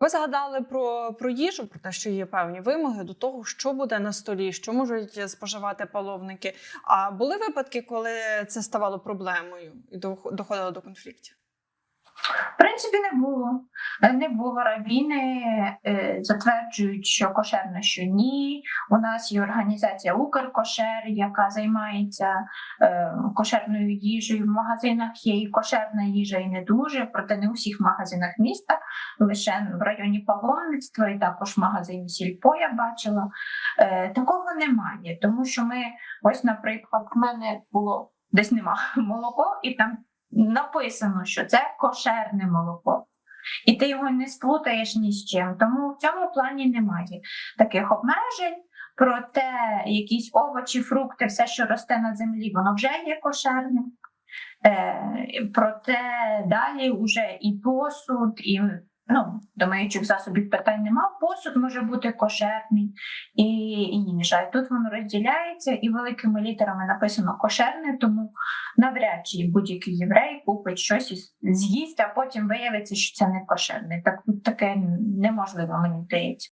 Ви згадали про, про їжу, про те, що є певні вимоги до того, що буде на столі, що можуть споживати паловники. А були випадки, коли це ставало проблемою і дох- доходило до конфліктів? В принципі, не було. Е, Не було равіни, е, затверджують, що кошерно, що ні. У нас є організація Укркошер, яка займається е, кошерною їжею. В магазинах є і кошерна їжа, і не дуже, проте не у всіх магазинах міста, лише в районі паломництва і також в магазині Сільпо я бачила. Такого немає, тому що ми, ось, наприклад, в мене було десь нема молоко, і там написано, що це кошерне молоко. І ти його не сплутаєш ні з чим. Тому в цьому плані немає таких обмежень. Проте якісь овочі, фрукти, все, що росте на землі, воно вже є кошерним. Е, проте далі вже і посуд, і ну, до маючих засобів питань нема. Посуд може бути кошерний і, і інша. І тут воно розділяється, і великими літерами написано кошерне, тому навряд чи будь-який єврей купить щось з'їсть, а потім виявиться, що це не кошерне. Так таке неможливо, мені здається.